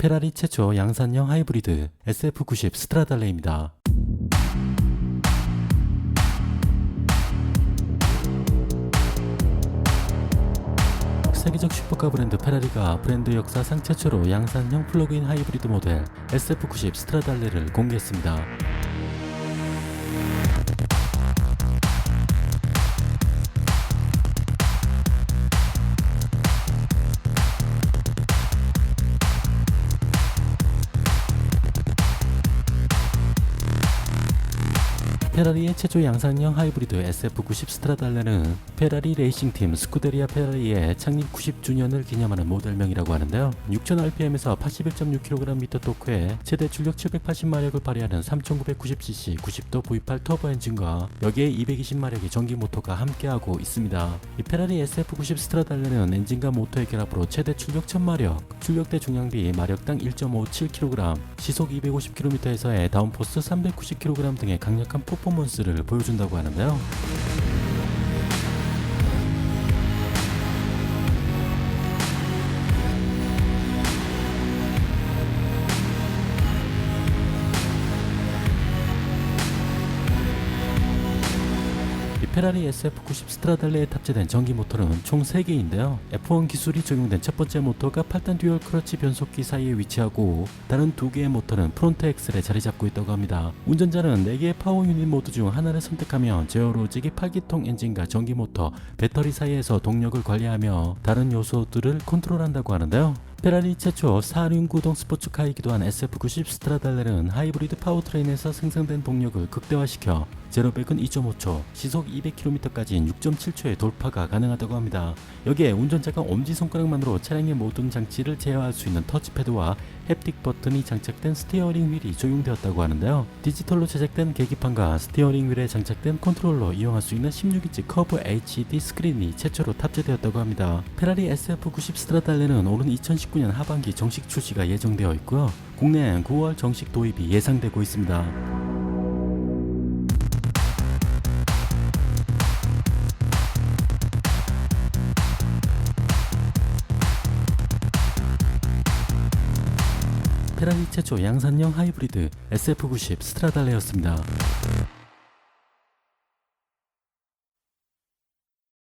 페라리 최초 양산형 하이브리드 SF90 스트라달레입니다. 세계적 슈퍼카 브랜드 페라리가 브랜드 역사상 최초로 양산형 플러그인 하이브리드 모델 SF90 스트라달레를 공개했습니다. 페라리의 최초 양산형 하이브리드 SF90 스트라달레는 페라리 레이싱팀 스쿠데리아 페라리의 창립 90주년을 기념하는 모델명이라고 하는데요. 6000rpm에서 81.6kg 미터 토크에 최대 출력 780마력을 발휘하는 3990cc 90도 V8 터보 엔진과 여기에 220마력의 전기 모터가 함께하고 있습니다. 이 페라리 SF90 스트라달레는 엔진과 모터의 결합으로 최대 출력 1000마력, 출력대 중량비 마력당 1.57kg, 시속 250km에서의 다운포스 390kg 등의 강력한 퍼포먼스를 보여준다고 하는데요. 페라리 SF90 스트라달레에 탑재된 전기 모터는 총 3개인데요. F1 기술이 적용된 첫 번째 모터가 8단 듀얼 크러치 변속기 사이에 위치하고 다른 두 개의 모터는 프론트 엑셀에 자리 잡고 있다고 합니다. 운전자는 4개의 파워 유닛 모드 중 하나를 선택하면 제어로직이 8기통 엔진과 전기 모터, 배터리 사이에서 동력을 관리하며 다른 요소들을 컨트롤한다고 하는데요. 페라리 최초 4륜 구동 스포츠카이기도 한 SF90 스트라달레는 하이브리드 파워트레인에서 생성된 동력을 극대화시켜 제로백은 2.5초, 시속 200km까지 6.7초의 돌파가 가능하다고 합니다. 여기에 운전자가 엄지손가락만으로 차량의 모든 장치를 제어할 수 있는 터치패드와 햅틱 버튼이 장착된 스티어링 휠이 적용되었다고 하는데요. 디지털로 제작된 계기판과 스티어링 휠에 장착된 컨트롤러 이용할 수 있는 16인치 커브 HD 스크린이 최초로 탑재되었다고 합니다. 페라리 SF90 스트라달레는 오는 2019년 하반기 정식 출시가 예정되어 있고요. 국내엔 9월 정식 도입이 예상되고 있습니다. 페라리 최초 양산형 하이브리드 SF90 스트라달레였습니다.